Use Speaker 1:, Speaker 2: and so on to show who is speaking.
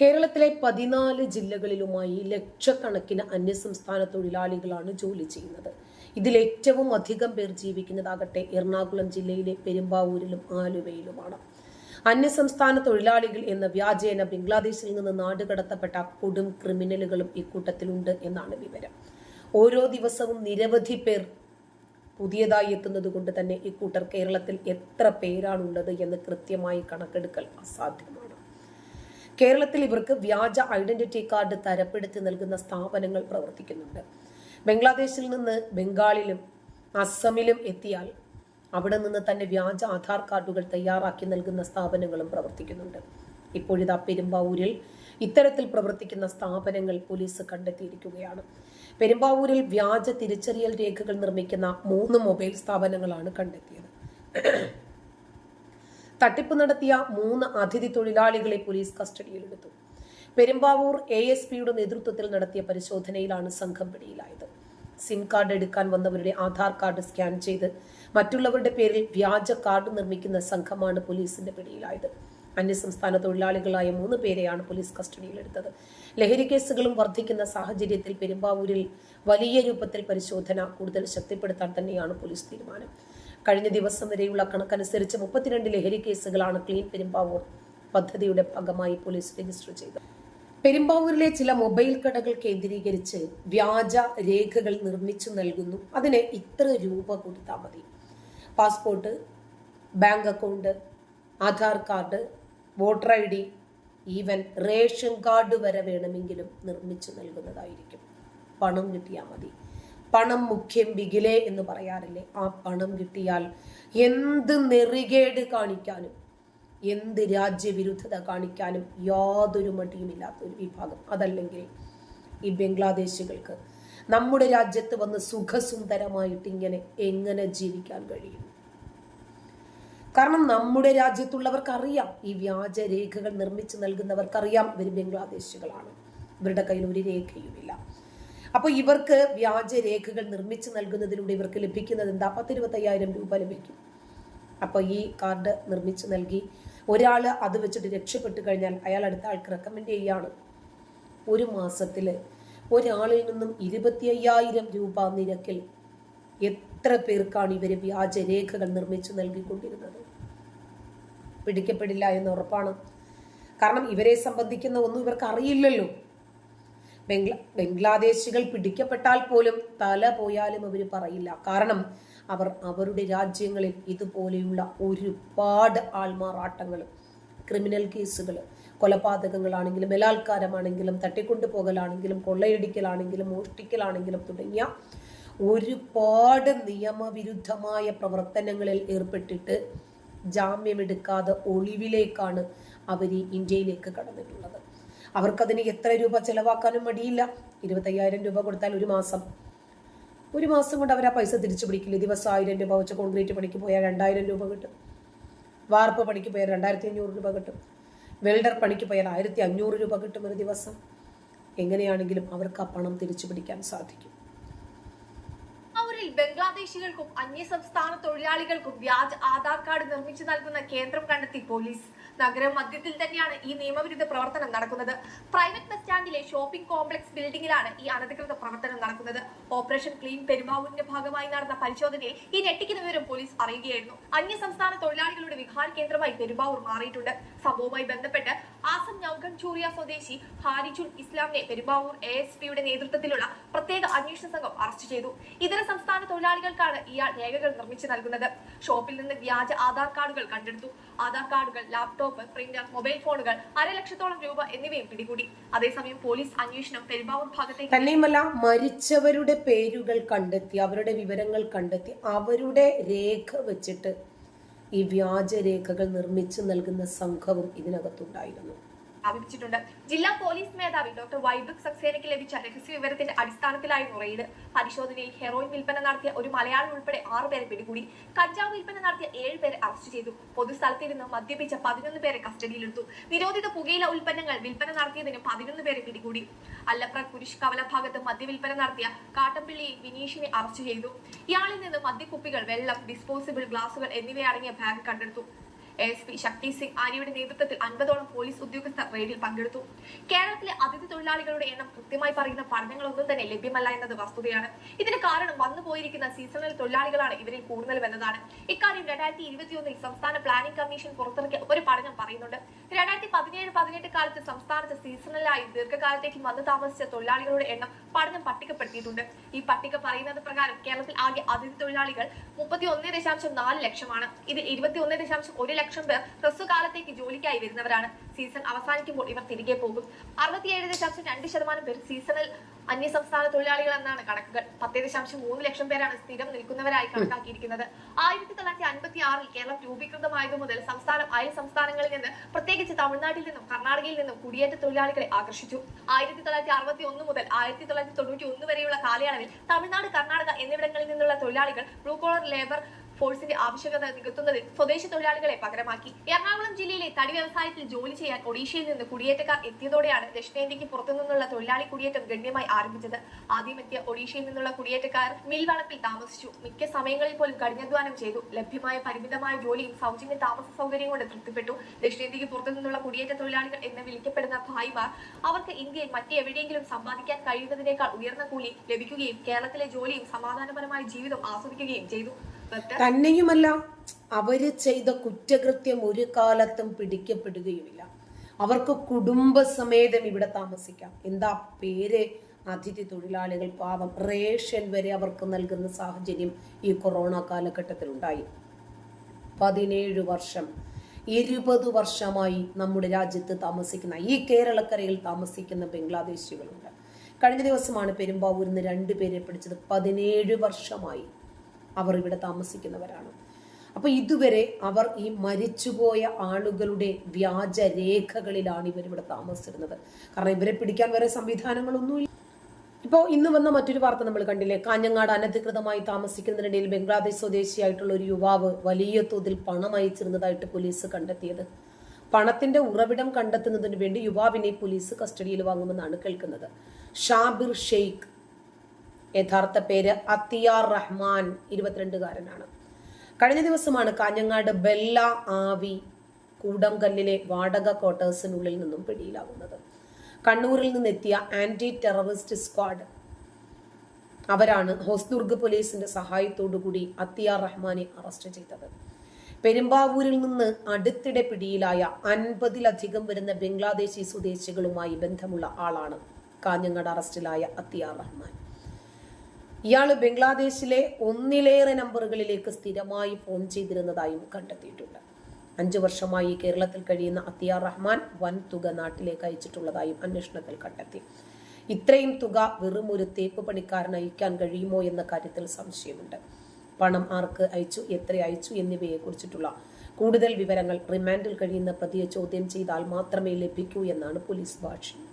Speaker 1: കേരളത്തിലെ പതിനാല് ജില്ലകളിലുമായി ലക്ഷക്കണക്കിന് അന്യസംസ്ഥാന തൊഴിലാളികളാണ് ജോലി ചെയ്യുന്നത്. ഇതിൽ ഏറ്റവും അധികം പേർ ജീവിക്കുന്നതാകട്ടെ എറണാകുളം ജില്ലയിലെ പെരുമ്പാവൂരിലും ആലുവയിലുമാണ്. അന്യസംസ്ഥാന തൊഴിലാളികൾ എന്ന വ്യാജേന ബംഗ്ലാദേശിൽ നിന്ന് നാടുകടത്തപ്പെട്ട കൊടും ക്രിമിനലുകളും ഇക്കൂട്ടത്തിലുണ്ട് എന്നാണ് വിവരം. ഓരോ ദിവസവും നിരവധി പേർ പുതിയതായി എത്തുന്നത് കൊണ്ട് തന്നെ ഇക്കൂട്ടർ കേരളത്തിൽ എത്ര പേരാണുള്ളത് എന്ന് കൃത്യമായി കണക്കെടുക്കൽ അസാധ്യമാണ്. കേരളത്തിൽ ഇവർക്ക് വ്യാജ ഐഡന്റിറ്റി കാർഡ് തരപ്പെടുത്തി നൽകുന്ന സ്ഥാപനങ്ങൾ പ്രവർത്തിക്കുന്നുണ്ട്. ബംഗ്ലാദേശിൽ നിന്ന് ബംഗാളിലും അസമിലും എത്തിയാൽ അവിടെ നിന്ന് തന്നെ വ്യാജ ആധാർ കാർഡുകൾ തയ്യാറാക്കി നൽകുന്ന സ്ഥാപനങ്ങളും പ്രവർത്തിക്കുന്നുണ്ട്. ഇപ്പോഴിതാ പെരുമ്പാവൂരിൽ ഇത്തരത്തിൽ പ്രവർത്തിക്കുന്ന സ്ഥാപനങ്ങൾ പോലീസ് കണ്ടെത്തിയിരിക്കുകയാണ്. പെരുമ്പാവൂരിൽ വ്യാജ തിരിച്ചറിയൽ രേഖകൾ നിർമ്മിക്കുന്ന മൂന്ന് മൊബൈൽ സ്ഥാപനങ്ങളാണ് കണ്ടെത്തിയത്. തട്ടിപ്പ് നടത്തിയ മൂന്ന് അതിഥി തൊഴിലാളികളെ പോലീസ് കസ്റ്റഡിയിലെടുത്തു. പെരുമ്പാവൂർ എ എസ് പിയുടെ നേതൃത്വത്തിൽ നടത്തിയ പരിശോധനയിലാണ് സംഘം പിടിയിലായത്. സിം കാർഡ് എടുക്കാൻ വന്നവരുടെ ആധാർ കാർഡ് സ്കാൻ ചെയ്ത് മറ്റുള്ളവരുടെ പേരിൽ വ്യാജ കാർഡ് നിർമ്മിക്കുന്ന സംഘമാണ് പോലീസിന്റെ പിടിയിലായത്. അന്യസംസ്ഥാന തൊഴിലാളികളായ മൂന്ന് പേരെയാണ് പോലീസ് കസ്റ്റഡിയിലെടുത്തത്. ലഹരി കേസുകളും വർദ്ധിക്കുന്ന സാഹചര്യത്തിൽ പെരുമ്പാവൂരിൽ വലിയ രൂപത്തിൽ പരിശോധന കൂടുതൽ ശക്തിപ്പെടുത്താൻ തന്നെയാണ് പോലീസ് തീരുമാനം. കഴിഞ്ഞ ദിവസം വരെയുള്ള കണക്കനുസരിച്ച് മുപ്പത്തിരണ്ട് ലഹരി കേസുകളാണ് ക്ലീൻ പെരുമ്പാവൂർ പദ്ധതിയുടെ ഭാഗമായി പോലീസ് രജിസ്റ്റർ ചെയ്തത്. പെരുമ്പാവൂരിലെ ചില മൊബൈൽ കടകൾ കേന്ദ്രീകരിച്ച് വ്യാജ രേഖകൾ നിർമ്മിച്ചു നൽകുന്നു. അതിന് ഇത്ര രൂപ കൊടുത്താൽ മതി. Passport bank account Aadhaar card voter I D even ration card വരെ വേണമെങ്കിലും നിർമ്മിച്ചു നൽകുന്നതായിരിക്കും. പണം കിട്ടിയാൽ മതി. പണം മുഖ്യം വികിലേ എന്ന് പറയാറില്ലേ? ആ പണം കിട്ടിയാൽ എന്ത് നെറികേട് കാണിക്കാനും എന്ത് രാജ്യവിരുദ്ധത കാണിക്കാനും യാതൊരു മടിയുമില്ലാത്ത ഒരു വിഭാഗം. അതല്ലെങ്കിൽ ഈ ബംഗ്ലാദേശികൾക്ക് നമ്മുടെ രാജ്യത്ത് വന്ന് സുഖസുന്ദരമായിട്ട് ഇങ്ങനെ എങ്ങനെ ജീവിക്കാൻ കഴിയും? കാരണം നമ്മുടെ രാജ്യത്തുള്ളവർക്ക് അറിയാം ഈ വ്യാജ രേഖകൾ നിർമ്മിച്ചു നൽകുന്നവർക്കറിയാം ഇവർ ബംഗ്ലാദേശികളാണ്. ഇവരുടെ കയ്യിൽ ഒരു രേഖയുമില്ല. അപ്പോൾ ഇവർക്ക് വ്യാജ രേഖകൾ നിർമ്മിച്ചു നൽകുന്നതിലൂടെ ഇവർക്ക് ലഭിക്കുന്നത് എന്താ? പത്തിരുപത്തയ്യായിരം രൂപ ലഭിക്കും. അപ്പോൾ ഈ കാർഡ് നിർമ്മിച്ച് നൽകി ഒരാൾ അത് വെച്ചിട്ട് രക്ഷപ്പെട്ട് കഴിഞ്ഞാൽ അയാൾ അടുത്ത ആൾക്ക് റെക്കമെൻഡ് ചെയ്യാണ്. ഒരു മാസത്തിൽ ഒരാളിൽ നിന്നും ഇരുപത്തി അയ്യായിരം രൂപ നിരക്കിൽ എത്ര പേർക്കാണ് ഇവർ വ്യാജ രേഖകൾ നിർമ്മിച്ചു നൽകിക്കൊണ്ടിരുന്നത്? പിടിക്കപ്പെടില്ല എന്ന് ഉറപ്പാണ്. കാരണം ഇവരെ സംബന്ധിക്കുന്ന ഒന്നും ഇവർക്ക് അറിയില്ലല്ലോ. ബംഗ്ലാ ബംഗ്ലാദേശികൾ പിടിക്കപ്പെട്ടാൽ പോലും തല പോയാലും അവർ പറയില്ല. കാരണം അവർ അവരുടെ രാജ്യങ്ങളിൽ ഇതുപോലെയുള്ള ഒരുപാട് ആൾമാറാട്ടങ്ങൾ ക്രിമിനൽ കേസുകൾ കൊലപാതകങ്ങളാണെങ്കിലും ബലാത്കാരമാണെങ്കിലും തട്ടിക്കൊണ്ടുപോകലാണെങ്കിലും കൊള്ളയടിക്കലാണെങ്കിലും മോഷ്ടിക്കലാണെങ്കിലും തുടങ്ങിയ ഒരുപാട് നിയമവിരുദ്ധമായ പ്രവർത്തനങ്ങളിൽ ഏർപ്പെട്ടിട്ട് ജാമ്യമെടുക്കാതെ ഒളിവിലേക്കാണ് അവർ ഇന്ത്യയിലേക്ക് കടന്നിട്ടുള്ളത്. അവർക്കതിന് എത്ര രൂപ ചിലവാക്കാനും മടിയില്ല. ഇരുപത്തയ്യായിരം രൂപ കൊടുത്താൽ ഒരു മാസം. ഒരു മാസം കൊണ്ട് അവർ ആ പൈസ തിരിച്ചു പിടിക്കില്ല. ദിവസം ആയിരം രൂപ വെച്ച് കോൺക്രീറ്റ് പണിക്ക് പോയാൽ രണ്ടായിരം രൂപ കിട്ടും. വാർപ്പ് പണിക്ക് പോയാൽ രണ്ടായിരത്തി അഞ്ഞൂറ് രൂപ കിട്ടും. വെൽഡർ പണിക്ക് പോയാൽ ആയിരത്തി അഞ്ഞൂറ് രൂപ കിട്ടും ഒരു ദിവസം. എങ്ങനെയാണെങ്കിലും അവർക്ക് ആ പണം തിരിച്ചു പിടിക്കാൻ സാധിക്കും. ിൽ
Speaker 2: ബംഗ്ലാദേശികൾക്കും അന്യസംസ്ഥാന തൊഴിലാളികൾക്കും വ്യാജ ആധാർ കാർഡ് നിർമ്മിച്ചു നൽകുന്ന കേന്ദ്രം കണ്ടെത്തി പോലീസ്. നഗര മധ്യത്തിൽ തന്നെയാണ് ഈ നിയമവിരുദ്ധ പ്രവർത്തനം നടക്കുന്നത്. പ്രൈവറ്റ് ബസ് സ്റ്റാൻഡിലെ ഷോപ്പിംഗ് കോംപ്ലക്സ് ബിൽഡിംഗിലാണ് ഈ അനധികൃത പ്രവർത്തനം നടക്കുന്നത്. ഓപ്പറേഷൻ ക്ലീൻ പെരുമാവൂരിന്റെ ഭാഗമായി നടന്ന പരിശോധനയിൽ ഈ ഞെട്ടിക്കുന്ന വിവരം പോലീസ് അറിയുകയായിരുന്നു. അന്യ സംസ്ഥാന തൊഴിലാളികളുടെ വിഹാര കേന്ദ്രമായി പെരുമ്പാവൂർ മാറിയിട്ടുണ്ട്. സംഭവവുമായി ബന്ധപ്പെട്ട് ആസം നൌഗൺ ചൂറിയ സ്വദേശി ഹാരിജുൽ ഇസ്ലാമിനെ പെരുമ്പാവൂർ എ എസ് പിയുടെ നേതൃത്വത്തിലുള്ള പ്രത്യേക അന്വേഷണ സംഘം അറസ്റ്റ് ചെയ്തു. ഇതര സംസ്ഥാന തൊഴിലാളികൾക്കാണ് ഇയാൾ രേഖകൾ നിർമ്മിച്ചു നൽകുന്നത്. ഷോപ്പിൽ നിന്ന് വ്യാജ ആധാർ കാർഡുകൾ കണ്ടെടുത്തു. ആധാർ കാർഡുകൾ ലാപ്ടോപ്പ് പ്രിന്റർ മൊബൈൽ ഫോണുകൾ അരലക്ഷത്തോളം രൂപ എന്നിവയും പിടികൂടി. അതേസമയം പോലീസ് അന്വേഷണം പെരുമ്പാവൂർ ഭാഗത്തേക്ക്
Speaker 1: തന്നെയുമല്ല മരിച്ചവരുടെ പേരുകൾ കണ്ടെത്തി അവരുടെ വിവരങ്ങൾ കണ്ടെത്തി അവരുടെ രേഖ വെച്ചിട്ട് ഈ വ്യാജരേഖകൾ നിർമ്മിച്ചു നൽകുന്ന സംഘവും ഇതിനകത്തുണ്ടായിരുന്നു.
Speaker 2: ആരോപിച്ചിട്ടുണ്ട്. ജില്ലാ പോലീസ് മേധാവി ഡോക്ടർ വൈബക് സക്സേനയ്ക്ക് ലഭിച്ച രഹസ്യ വിവരത്തിന്റെ അടിസ്ഥാനത്തിലായിരുന്നു റെയ്ഡ് പരിശോധനയിൽ ഹെറോയിൻ വിൽപ്പന നടത്തിയ ഒരു മലയാളി ഉൾപ്പെടെ ആറുപേരെ പിടികൂടി. കഞ്ചാവ് വിൽപ്പന നടത്തിയ ഏഴുപേരെ അറസ്റ്റ് ചെയ്തു. പൊതുസ്ഥലത്തിരുന്ന് മദ്യപിച്ച പതിനൊന്ന് പേരെ കസ്റ്റഡിയിലെടുത്തു. നിരോധിത പുകയില ഉൽപ്പന്നങ്ങൾ വിൽപ്പന നടത്തിയതിന് പതിനൊന്ന് പേരെ പിടികൂടി. അല്ലപ്ര കുരിശ് കവല ഭാഗത്ത് മദ്യവിൽപ്പന നടത്തിയ കാട്ടമ്പിള്ളിയിൽ വിനീഷിനെ അറസ്റ്റ് ചെയ്തു. ഇയാളിൽ നിന്ന് മദ്യക്കുപ്പികൾ വെള്ളം ഡിസ്പോസിബിൾ ഗ്ലാസുകൾ എന്നിവയടങ്ങിയ ബാഗ് കണ്ടെടുത്തു. എസ് പി ശക്തി സിംഗ് ആര്യയുടെ നേതൃത്വത്തിൽ അൻപതോളം പോലീസ് ഉദ്യോഗസ്ഥർ റെയ്ഡിൽ പങ്കെടുത്തു. കേരളത്തിലെ അതിഥി തൊഴിലാളികളുടെ എണ്ണം കൃത്യമായി പറയുന്ന പഠനങ്ങളൊന്നും തന്നെ ലഭ്യമല്ല എന്നത് വസ്തുതയാണ്. ഇതിന് കാരണം വന്നു പോയിരിക്കുന്ന സീസണൽ തൊഴിലാളികളാണ് ഇവരിൽ കൂടുതലും എന്നതാണ്. ഇക്കാര്യം രണ്ടായിരത്തി ഇരുപത്തിയൊന്നിൽ സംസ്ഥാന പ്ലാനിംഗ് കമ്മീഷൻ പുറത്തിറക്കിയ ഒരു പഠനം പറയുന്നുണ്ട്. രണ്ടായിരത്തി പതിനേഴ് പതിനെട്ട് കാലത്ത് സംസ്ഥാനത്ത് സീസണലായി ദീർഘകാലത്തേക്ക് വന്നു താമസിച്ച തൊഴിലാളികളുടെ എണ്ണം പഠനം പട്ടികപ്പെടുത്തിയിട്ടുണ്ട്. ഈ പട്ടിക പറയുന്നത് പ്രകാരം കേരളത്തിൽ ആകെ അതിഥി തൊഴിലാളികൾ മുപ്പത്തി ഒന്ന് ദശാംശം നാല് ലക്ഷമാണ്. ഇത് ഇരുപത്തി ഒന്ന് ദശാംശം ഒരു ലക്ഷം പേർ ഹ്രസ്വകാലത്തേക്ക് ജോലിക്കായി വരുന്നവരാണ്. സീസൺ അവസാനിക്കുമ്പോൾ ഇവർ തിരികെ പോകും. അറുപത്തിയേഴ് ദശാംശം രണ്ട് ശതമാനം പേർ സീസണൽ അന്യസംസ്ഥാന തൊഴിലാളികൾ എന്നാണ് കണക്കുകൾ. പത്ത് ദശാംശം മൂന്ന് ലക്ഷം പേരാണ് സ്ഥിരം നിൽക്കുന്നവരായി കണക്കാക്കിയിരിക്കുന്നത്. ആയിരത്തി തൊള്ളായിരത്തി അൻപത്തി ആറിൽ കേരളം രൂപീകൃതമായതു മുതൽ സംസ്ഥാനം അയൽ സംസ്ഥാനങ്ങളിൽ നിന്ന് പ്രത്യേകിച്ച് തമിഴ്നാട്ടിൽ നിന്നും കർണാടകയിൽ നിന്നും കുടിയേറ്റ തൊഴിലാളികളെ ആകർഷിച്ചു. ആയിരത്തി തൊള്ളായിരത്തി അറുപത്തി ഒന്ന് മുതൽ ആയിരത്തി തൊള്ളായിരത്തി തൊണ്ണൂറ്റി ഒന്ന് വരെയുള്ള കാലയളവിൽ തമിഴ്നാട് കർണാടക എന്നിവിടങ്ങളിൽ നിന്നുള്ള തൊഴിലാളികൾ ബ്ലൂ കോളർ ലേബർ ഫോഴ്സിന്റെ ആവശ്യകത നികത്തുന്നതിൽ സ്വദേശി തൊഴിലാളികളെ പകരമാക്കി. എറണാകുളം ജില്ലയിലെ തടി വ്യവസായത്തിൽ ജോലി ചെയ്യാൻ ഒഡീഷയിൽ നിന്ന് കുടിയേറ്റക്കാർ എത്തിയതോടെയാണ് ദക്ഷിണേന്ത്യക്ക് പുറത്തുനിന്നുള്ള തൊഴിലാളി കുടിയേറ്റം ഗണ്യമായി ആരംഭിച്ചത്. ആദ്യം എത്തിയ ഒഡീഷയിൽ നിന്നുള്ള കുടിയേറ്റക്കാർ മിൽവളപ്പിൽ താമസിച്ചു. മിക്ക സമയങ്ങളിൽ പോലും കഠിനാധ്വാനം ചെയ്തു. ലഭ്യമായ പരിമിതമായ ജോലിയും സൗജന്യ താമസ സൗകര്യം കൊണ്ട് തൃപ്തിപ്പെട്ടു. ദക്ഷിണേന്ത്യക്ക് പുറത്തു നിന്നുള്ള കുടിയേറ്റ തൊഴിലാളികൾ എന്ന് വിളിക്കപ്പെടുന്ന ഭായിമാർ അവർക്ക് ഇന്ത്യയിൽ മറ്റെവിടെയെങ്കിലും സമ്പാദിക്കാൻ കഴിയുന്നതിനേക്കാൾ ഉയർന്ന കൂലി ലഭിക്കുകയും കേരളത്തിലെ ജോലിയും സമാധാനപരമായ ജീവിതം ആസ്വദിക്കുകയും ചെയ്തു.
Speaker 1: തന്നെയുമല്ല അവർ ചെയ്ത കുറ്റകൃത്യം ഒരു കാലത്തും പിടിക്കപ്പെടുകയുമില്ല. അവർക്ക് കുടുംബസമേതം ഇവിടെ താമസിക്കാം. എന്താ പേര്? അതിഥി തൊഴിലാളികൾ പാവം. റേഷൻ വരെ അവർക്ക് നൽകുന്ന സാഹചര്യം ഈ കൊറോണ കാലഘട്ടത്തിൽ ഉണ്ടായി. പതിനേഴ് വർഷം ഇരുപത് വർഷമായി നമ്മുടെ രാജ്യത്ത് താമസിക്കുന്ന ഈ കേരളക്കരയിൽ താമസിക്കുന്ന ബംഗ്ലാദേശികളുണ്ട്. കഴിഞ്ഞ ദിവസമാണ് പെരുമ്പാവൂരിൽ നിന്ന് രണ്ടുപേരെ പിടിച്ചത്. പതിനേഴ് വർഷമായി. അവർ ഇവിടെ താമസിക്കുന്നവരാണ്. അപ്പൊ ഇതുവരെ അവർ ഈ മരിച്ചുപോയ ആളുകളുടെ വ്യാജ രേഖകളിലാണ് ഇവർ ഇവിടെ താമസിച്ചിരുന്നത്. കാരണം ഇവരെ പിടിക്കാൻ വരെ സംവിധാനങ്ങളൊന്നുമില്ല. ഇപ്പോൾ ഇന്ന് വന്ന മറ്റൊരു വാർത്ത നമ്മൾ കണ്ടില്ലേ? കാഞ്ഞങ്ങാട് അനധികൃതമായി താമസിക്കുന്നതിനിടയിൽ ബംഗ്ലാദേശ് സ്വദേശിയായിട്ടുള്ള ഒരു യുവാവ് വലിയ തോതിൽ പണം അയച്ചിരുന്നതായിട്ട് പോലീസ് കണ്ടെത്തിയത്. പണത്തിന്റെ ഉറവിടം കണ്ടെത്തുന്നതിന് വേണ്ടി യുവാവിനെ പോലീസ് കസ്റ്റഡിയിൽ വാങ്ങുമെന്നാണ് കേൾക്കുന്നത്. ഷാബിർ ഷെയ്ഖ് യഥാർത്ഥ പേര് അത്തിയാർ റഹ്മാൻ ഇരുപത്തിരണ്ടുകാരനാണ്. കഴിഞ്ഞ ദിവസമാണ് കാഞ്ഞങ്ങാട് ബെല്ല ആവി കൂടംകല്ലിലെ വാടക ക്വാർട്ടേഴ്സിനുള്ളിൽ നിന്നും പിടിയിലാകുന്നത് കണ്ണൂരിൽ നിന്നെത്തിയ ആന്റി ടെററിസ്റ്റ് സ്ക്വാഡ് അവരാണ് ഹോസ്ദുർഗ് പോലീസിന്റെ സഹായത്തോടുകൂടി അത്തിയാർ റഹ്മാനെ അറസ്റ്റ് ചെയ്തത്. പെരുമ്പാവൂരിൽ നിന്ന് അടുത്തിടെ പിടിയിലായ അൻപതിലധികം വരുന്ന ബംഗ്ലാദേശി സ്വദേശികളുമായി ബന്ധമുള്ള ആളാണ് കാഞ്ഞങ്ങാട് അറസ്റ്റിലായ അത്തിയാർ റഹ്മാൻ. ഇയാൾ ബംഗ്ലാദേശിലെ ഒന്നിലേറെ നമ്പറുകളിലേക്ക് സ്ഥിരമായി ഫോൺ ചെയ്തിരുന്നതായും കണ്ടെത്തിയിട്ടുണ്ട്. അഞ്ചു വർഷമായി കേരളത്തിൽ കഴിയുന്ന അത്തിയാർ റഹ്മാൻ വൻ തുക നാട്ടിലേക്ക് അയച്ചിട്ടുള്ളതായും അന്വേഷണത്തിൽ കണ്ടെത്തി. ഇത്രയും തുക വെറും ഒരു തേപ്പ് പണിക്കാരന് അയക്കാൻ കഴിയുമോ എന്ന കാര്യത്തിൽ സംശയമുണ്ട്. പണം ആർക്ക് അയച്ചു എത്ര അയച്ചു എന്നിവയെ കുറിച്ചിട്ടുള്ള കൂടുതൽ വിവരങ്ങൾ റിമാൻഡിൽ കഴിയുന്ന പ്രതിയെ ചോദ്യം ചെയ്താൽ മാത്രമേ ലഭിക്കൂ എന്നാണ് പോലീസ് ഭാഷ്യം.